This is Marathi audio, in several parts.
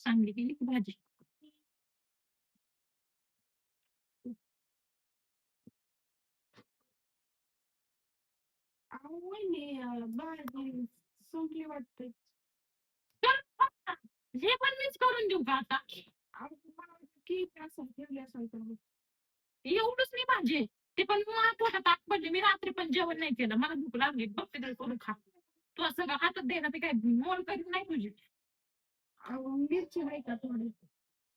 चांगली केली की भाजी? अहो, वहिनी, भाजी संपली वाटते. हे पण मीच करून देऊ का आता? अहो, की असं ठेवली असेल तर मग. एवढंच नाही भाजी ते पण पोटात आग पडली मी रात्री पण जेवण नाही केलं. मला भूक लागली. बघते तरी करून खा. तू असं हातात दे ना ते काय मोल करीत नाही तुझी. मिरची नाही का थोडी?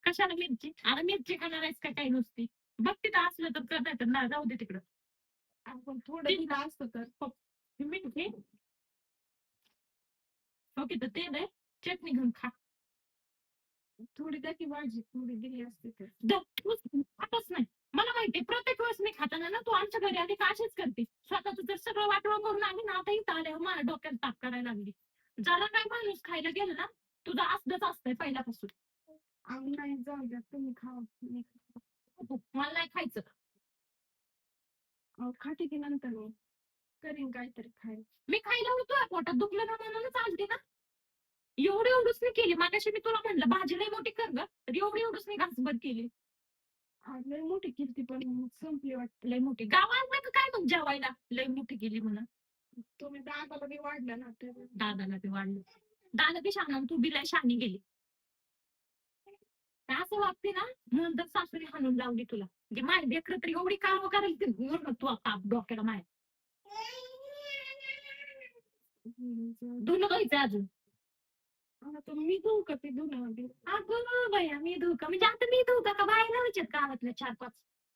कशाला मिरची? अरे मिरची खाणार आहेस का काही नुसती? बघ तिथं असलं तर कर नाही तर ना जाऊ दे तिकडं. आपण थोडं दिलं असतं तर. हे मीठ घे ओके तर ते दे चटणी घेऊन खा. थोडी की भाजी. थोडी दिली असते तर. खातच नाही. मला माहिती प्रत्येक वेळेस मी खाताना ना तू आमच्या घरी आली का अशीच करते. स्वतःच जर सगळं वाटवं करून आली ना आता इथं आल्यावर मला डोक्यात ताप करायला लागली. जरा काय माणूस खायला गेलं ना तुझं असलंच असतंय पहिल्यापासून. नाही जाऊ द्या तुम्ही खावा मी खाते. मला नाही खायचं. अहो, खाते की नंतर मी. करीन काहीतरी खायला. मी खायला होतो पोटात दुखलं ना म्हणूनच आलते ना. एवढी एवढंच मी केली मागाशी मी तुला म्हणलं भाजी लई मोठी कर ग. तर एवढी एवढंच मी घासभर केली. लय मोठी केली पण संपली वाटते. लई मोठी. गावात नाही का काय मग जेवायला? लई मोठी केली म्हणून तुम्ही दादाला बी वाढलं ना तर दादाला ते वाढलं. दादा बी शाना तू बी लय शानी गेली. असं वागते ना म्हणून तर सासूने हाणून लावली तुला. म्हणजे माय लेकर तर एवढी काम करायला ती वरून तू आता डोक्याला माय. धुणं धुवायचं अजून. आता मी धुऊ का ते धुणं म्हणते. अगं बाया मी धुऊ का म्हणजे आता मी धुका का का बाय लावायच्यात गावातल्या चार पाच?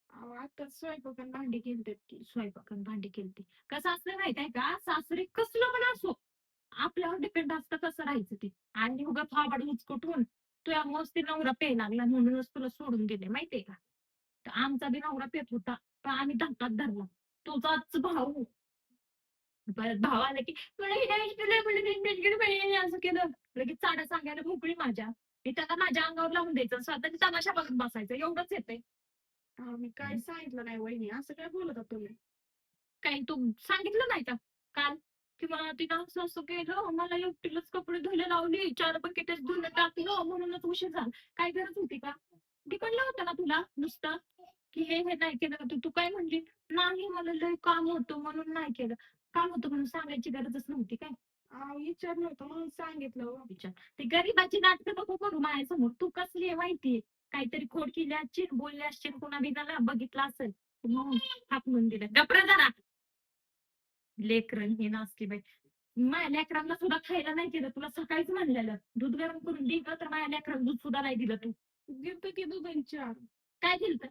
अहो, आता स्वयंपाक भांडी केली की भांडी केलते. कसं असलं माहीत आहे का? सासरे कसलं पण असो आपल्यावर डिपेंड असतं कसं राहायचं ते. आणि उगा फाबड उचकटून तुझ्या मस्ती नवरा पेय लागला म्हणूनच तुला सोडून गेले माहितीये का? तर आमचा बी नवरा पेत होता पण आम्ही धक्कात धरला. तुझाच भाऊ. परत भाव आला की तुला ते असं केलं. लगेच चाडा सांगायला मोकळी माझ्या. मी त्याला माझ्या अंगावर लावून द्यायचं स्वतःची तमाशा बघत बसायचं. एवढंच अहो, मी काय सांगितलं नाही वहिनी असं काय बोलत तुम्ही? काही तू सांगितलं नाही का? काल? की मला तिनं असं असं केलं मला एकटीलाच कपडे धुयला लावली चार बकेटेच धुणं टाकलं म्हणूनच उशीर झाला. काय गरज होती का? तिकडलं होतं ना तुला नुसतं? की हे हे नाही केलं तर तू काय म्हणली? नाही मला लय काम होतं म्हणून नाही केलं. काम होतं म्हणून सांगायची गरजच नव्हती काय? अहो, विचारलं होतं म्हणून सांगितलं हो. विचार. ते गरीबाची नाटकं नको करू माझ्यासमोर तू कसली आहे माहितीये काहीतरी खोड केली असशील बोलली असशील कोणा बिनाला बघितलं असेल. म्हणून हाकलून दिलं. गप्रा जरा. लेकरं हे नाचली बाई. माझ्या लेकरांना सुद्धा खायला नाही केलं तुला सकाळीच म्हणलेलं. दूध गरम करून दिलं तर माझ्या लेकरांना दूध सुद्धा नाही दिलं तू. दिलतं की दूध आणि चार. काय दिलं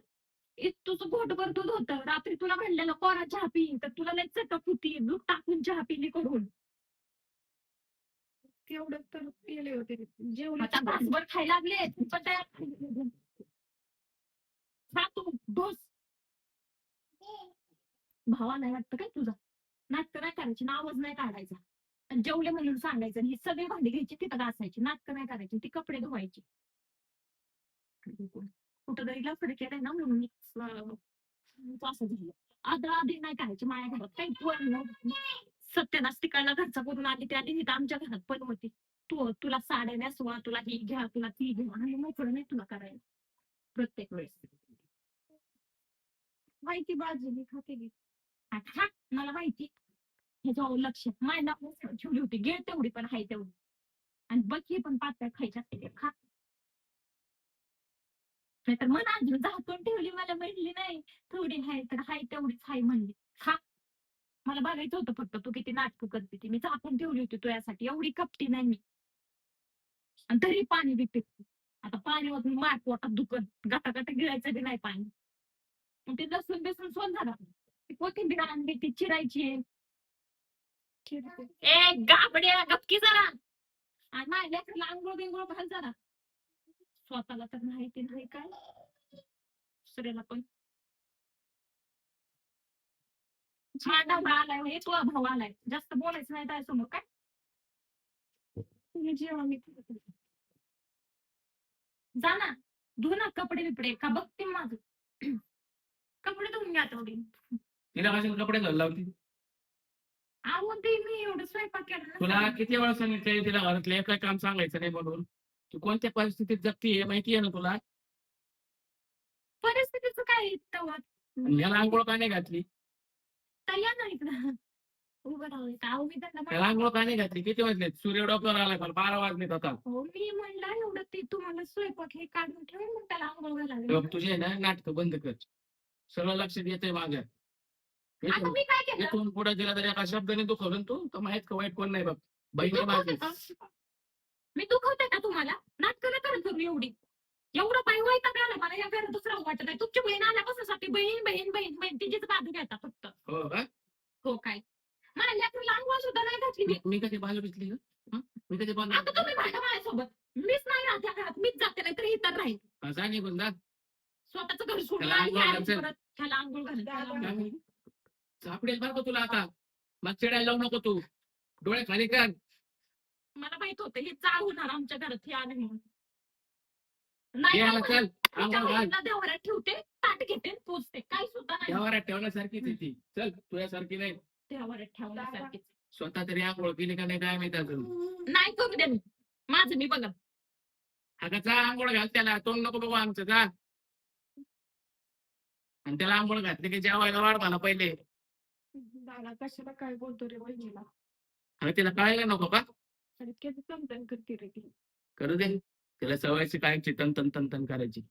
तुझं घोटभर दूध होतं. रात्री तुला म्हणलेलं कोरा चहा पी. तर तुला लय चटक होती. दूध टाकून चहा पिली करून. तेवढं तर केले होते. जेवण आता भासभर खायला लागले. तू पण तयार खा तू. डोस. भावा नाही वाटतं काय तुझा? नाटकं नाही करायची. नावच नाही काढायचा. आणि जेवले म्हणून सांगायचं ही सगळी भांडी घ्यायची तिथं घासायची. नाटकं नाही करायची. ती कपडे धुवायची. कुठं तरी केलंय ना म्हणून मी असं झालं. आधा आधी नाही करायची माझ्या घरात काही तू आणलं. तिकडला घरचा करून आली त्या आली आमच्या घरात पण होती. तू तुला साड्या नेसवा तुला ही घ्या तुला ती घ्या आणि मोकळं नाही तुला करायला. प्रत्येक वेळेस. माहिती बाजू मी खाते की. हा मला माहिती. ह्याच्यावर लक्ष. माझ्या ठेवली होती. गे तेवढी पण हाय तेवढी. आणि बघ हे पण पातळ खायची असते ते. खा. नाहीतर मन अजून झाकून ठेवली मला म्हणली नाही. थोडी हाय तर हाय तेवढीच हाय म्हणली. खा. मला बघायचं होतं फक्त तू किती नाटकं करते ती. मी झाकून ठेवली होती तुझ्यासाठी. एवढी कपटी नाही मी. आणि तरी पाणी पिते. आता पाणी वाजून मार पोटात दुखन. गाटा गाटा गिळायचं बी नाही पाणी. मग ते लसूण बेसून सोन झाला. ती कोथिंबीर आणली ती चिरायची. ए गाबड्या गपकी जरा. आणि माझ्या लेकराला आंघोळ बिंघोळ घाल जरा. स्वतःला तर माहिती नाही काय? दुसऱ्याला पण. माझा आलाय हे भाऊ आलाय. जास्त बोलायचं नाही त्या समोर काय? तुम्ही जेवा मी. जा ना. धु ना कपडे बिपडे का बघते माझं. कपडे धुवून घ्या तेवढी. तिला कशाला कपडे घालून लावती? अहो ते मी एवढं स्वयंपाक केला तुला. किती वेळा सांगितलं तिला घरातलं एक काम सांगायचं नाही म्हणून? तू कोणत्या परिस्थितीत जगती हे माहिती आहे ना तुला परिस्थितीचं काय तेव्हा आणि याला आंघोळ का नाही घातली तर या ना इकडं उभं राहू का त्यांना त्याला आंघोळ का नाही घातली किती वाजले सूर्य डोक्यावर आला पण बारा वाजलेत आता हो मी म्हणलं एवढं ते तुम्हाला स्वयंपाक हे काढून ठेवून मग त्याला आंघोळ तेव्हा तुझे ना नाटक बंद कर सगळं लक्ष येतंय माझ्या आता इथून- मी काय केलं इथून पुढे गेला तरी एका शब्दाने दुखवलं ना तू तर माहीत का वाईट कोण नाही बघ बहिणी माझी का? मी दुखवते का तुम्हाला? नाटकं नाही करत करू एवढी. एवढं पाय वैताग आला. मला या घरात दुसरं वाटत नाही. तुमची बहीण आल्यापासून बहीण बहीण बहीण बहीण तिचीच बाजू घेता फक्त. हो का? हो काय? मला लेकरूला आंघोळ सुद्धा नाही घातली मी. मी- मी कधी बाजू घेतली हं? मी कधी बाजू आता तुम्ही भांडा माझ्यासोबत. मीच नाही राहत या घरात. मीच जाते नाही तर इतर राहील असा निघून जा. स्वतःच घर त्याला आणि आंघोळ काय घालायचं. परत त्याला आंघोळ घाल त्याला आंघोळ घाल. सापडेल बरं का तुला आता? मग चिडायला लावू नको तू. डोळे खाली कर. मला माहीत होतं हे चाळ होणार आमच्या घरात हे आले म्हणून. नाही चल देवाऱ्यात ठेवते ताट घेते पोचते काही सुद्धा नाही. ठेवण्यासारखीच आहे ती. चल तुझ्यासारखी नाही. देवाऱ्यात ठेवण्यासारखी स्वतः तरी आंघोळ केली का नाही काय माहीत अजून? नाही करू दे मी. माझं मी बघा अगं जा आंघोळ घाल त्याला. तोंड नको बघू आमचं जा. आणि त्याला आंघोळ घातली की जेवायला वाढ मला पहिले. दादा कशाला काय बोलतो रे बहिणीला अगं तिला कळायला नको का? करू दे. तिला सवयची कायची तन तन तन तन करायची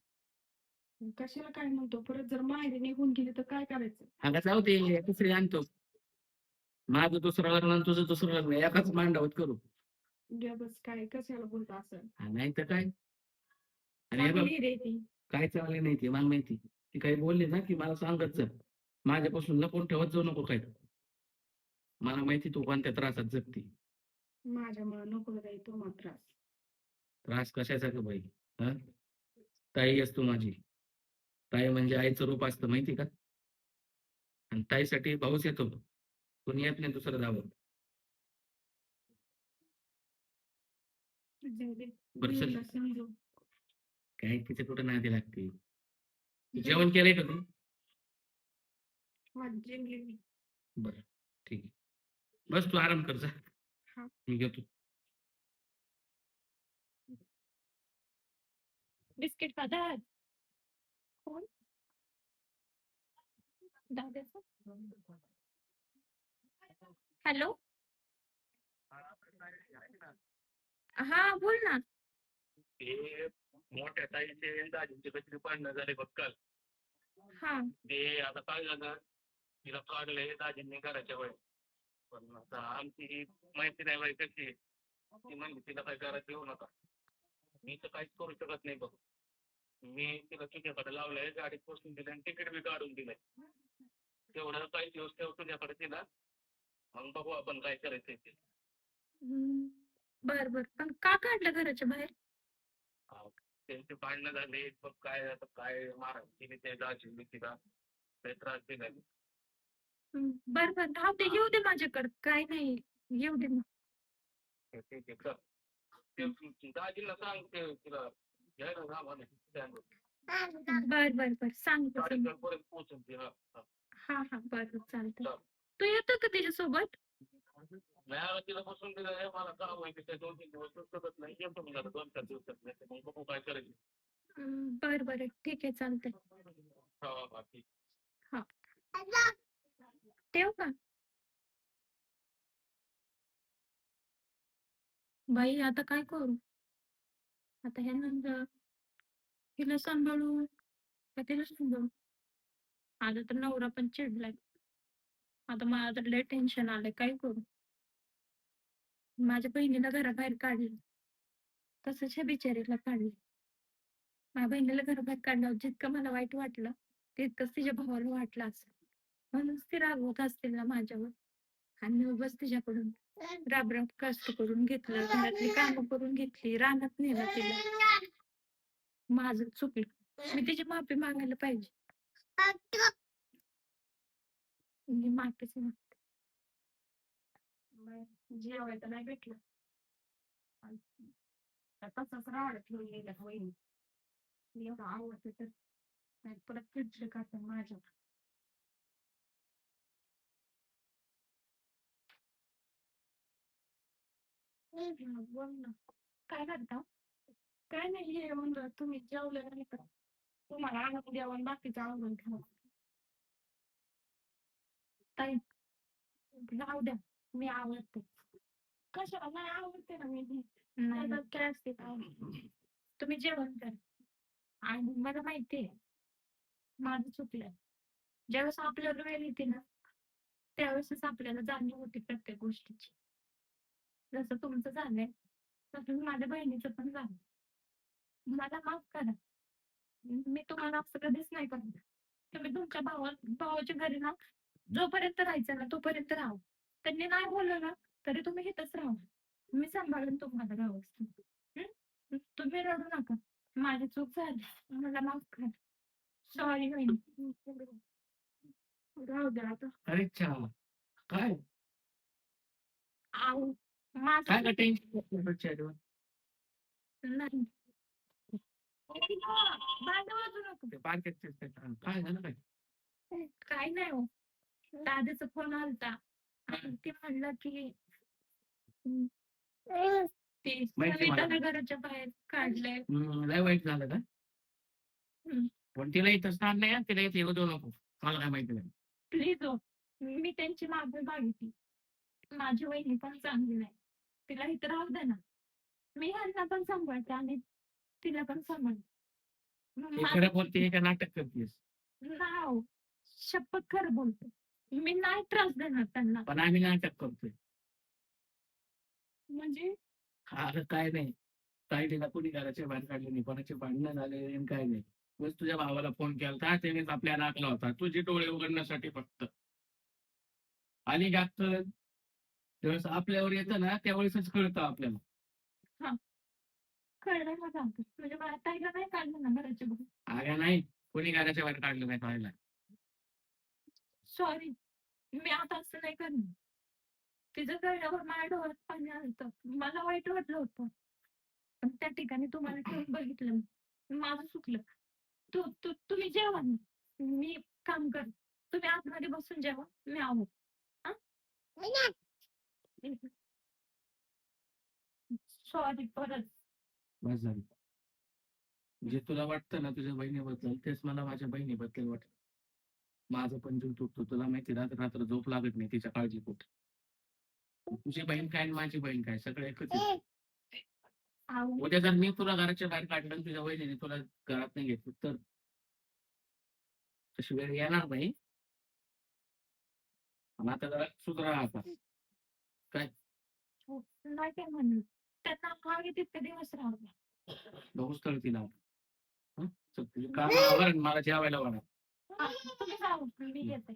कशाला काय म्हणतो? परत जर माहेरी निघून गेली तर काय करायचं? जाऊ दे दुसरी आणतो. माझं दुसरं लग्न आणि तुझं दुसरं लग्न एकाच मांडवत करू. द्या बस काय कशाला बोलतो असं? हा, नाही तर काय? आणि हे बघ चांगली रे ती. काय चालले नाही ती मला माहिती. ती काही बोलली ना की मला सांगत जा. माझ्यापासून लपून ठेवत जाऊ नको काय मला माहिती तू कोणत्या त्रासात जगती. माझ्यामुळे नको रे तो मग त्रास. त्रास कशाचा ग बाई? हा? ताई असतो माझी. ताई म्हणजे आईचं रूप असतं माहिती का? आणि ताईसाठी भाऊच येतो. कोणी येत नाही दुसरं धावत जाऊ दे. बरं चल. बहिणीला समजव. काय तिथे कुठं नादी लागते? जेवण केलंय का तू. बरं ठीक आहे. बस तू आराम कर जा. मी घेतो बिस्किट पदार्थ कोण दादाचं हॅलो हा बोल ना ते मोठ्या ताईचे दाजींचे कधी भांडणं झाले बघ काल हा ते आता काय झालं तिला काढलंय दाजींनी घराच्या वेळेस पण आता आमची माहिती नाही बाई कशी आहे. ती म्हणजे तिला काय घरात येऊ नका. मी तर काहीच करू शकत नाही बघ. मी तिला तुझ्याकडे लावलंय गाडीत बसून दिलंय आणि तिकीट बी काढून दिलंय. तेवढं काही दिवस ठेव तुझ्याकडे तिला. मग बघू आपण काय करायचंय ते. हम्म, बर बर. पण का काढलं घराच्या बाहेर? त्यांचे भांडणं झाले. मग काय आता काय मारायची केली ते दाजींनी तिला. काही त्रास दिला हम्म, बर बर. राहू दे येऊ दे माझ्याकडे. काय नाही येऊ दे मग. ठीक आहे कर ते दाजीला सांग ते तिला घ्यायला जा म्हणे. बर बर बर. पोहोचून ती हा हा. हा हा. बर बर. चालतंय. चाल. तू येतो का त्याच्यासोबत नाही आता तिला बसून दिलं हे मला काम आहे त्या दोन तीन दिवस सुचत नाही. येतो मी आता दोन चार दिवसात. नाही तर मग बघू काय करायचं हम्म, बर बर. ठीक आहे चालतंय. हा हा ठीक. ठेवू का बाई आता काय करू? आता हे म्हणजे नंतर हिला सांभाळू का तिला सांभाळू? आता तर नवरा पण चिडलाय. आता मला तर लय टेन्शन आलंय. काय करू? माझ्या बहिणीला घराबाहेर काढलं. तसंच ह्या बिचारीला काढलं. माझ्या बहिणीला घराबाहेर काढल्यावर जितकं मला वाईट वाटलं तितकंच तिच्या भावाला वाटलं असं. म्हणूनच ती रागवत असतील ना माझ्यावर. आणि मी उगाच तिच्याकडून राब राब कष्ट करून घेतलं घरातली कामं करून घेतली रानात नेलं तिला माझं चुकलं. मी तिची माफी मागायला पाहिजे. मी माफीच मागते. जेवायचं नाही भेटलं. तसंच राहत ठेवलेल्या गेल्या वहिनी एवढं आवडते तर. नाही परत चिडचिड करतात माझ्या बोल ना. काय करता? काय नाही हे म्हणलं तुम्ही जेवले नाही का तुम्हाला आणून जेवण बाकीचं आवडून ठेवा. ताई जाऊ द्या. मी आवडते कशाला नाही आवडते ना मी. नाही. त्याच्यात काय असते का तुम्ही जेवण करा. आणि मला माहितीये माझं चुकलंय. ज्यावेळेस आपल्याला वेळ येते ना त्यावेळेसच आपल्याला जाणीव होती प्रत्येक गोष्टीची. जसं तुमचं झालंय तसं माझ्या बहिणीचं पण झालं मला माफ करा. मी तुम्हाला असं कधीच नाही करणार. तुम्ही तुमच्या भावा भावाच्या घरी ना जोपर्यंत राहायचं ना तोपर्यंत राहा. त्यांनी नाही बोललं ना तरी तुम्ही इथंच राहा. मी सांभाळून तुम्हाला हं? तुम्ही रडू नका. माझी चूक झाली. मला माफ करा. सॉरी बहिणी. राहू द्या आता. अरे चहा काय माझं का टेन्शन नाही भांडण वाजू नको ते पार्केटचे काय झालं काय काय नाही हो दादाचा फोन आलता आणि ते म्हणलं की ते माहिती मला. सविताला घराच्या बाहेर काढलंय हम्म, लय वाईट झालं का हम्म. पण तिला इथं स्थान नाही हं, तिला इथे येऊ देऊ नको मला काय माहिती नाही प्लीज हो मी त्यांची माफी मागितली माझी वहिनी पण चांगली नाही तिला इथं राहू दे ना. मी ह्यांना पण सांभाळते आणि तिला पण सांभाळते. हे बोलते हे का नाटक करतेस? नाव शपथ खरं बोलते. मी नाही त्रास देणार त्यांना. पण आम्ही नाटक करतोय. म्हणजे? अरे काय नाही. काय तिला कोणी घराच्या बाहेर काढले नाही कोणाचे भांडणं झाले नाही काय नाही. बस तुझ्या भावाला फोन केला त्यानेच आपल्या नाकला होता. तुझे डोळे उघडण्यासाठी फक्त. आणि जास्त ज्यावेळेस आपल्यावर येतं ना त्यावेळेसच कळतं आपल्याला. कळलं ना सांगतो म्हणजे मला ताईला नाही काढलं ना घराच्या बाहेर? आगा नाही. कोणी घराच्या बाहेर काढलं नाही पाहायला. सॉरी मी आता असं नाही करणार. तिचं कळल्यावर माझ्या डोळ्यात पाणी आलं मला वाईट वाटलं होतं. पण त्या ठिकाणी तुम्हाला ठेवून बघितलं. मी. माझं चुकलं. तू तू तुम्ही जेवा ना. मी काम कर तुम्ही आतमध्ये बसून जेवा. मी आहोत सॉरी परत. बस झालं. जे तुला वाटतं ना तुझ्या बहिणीबद्दल? तेच मला माझ्या बहिणीबद्दल वाटत. माझं पण जीव तुटतो. तुला माहिती रात्र रात्र झोप लागत नाही तिच्या काळजी पोट तुझी बहीण काय आणि माझी बहीण काय? सगळं एकच आहे. उद्या जर मी तुला घराच्या बाहेर काढलं आणि तुझ्या बहिणीने तुला घरात नाही घेतलं तर? तशी वेळ येणार नाही. पण आता जरा सुधरा आता. हो, नाही काय म्हणत. त्यांना हवे तितके दिवस राहू द्या. बघूच तर तिला हं? चल, तुझी काम आवर आणि मला जेवायला वाढा हा, तुम्ही जाऊ मी येते.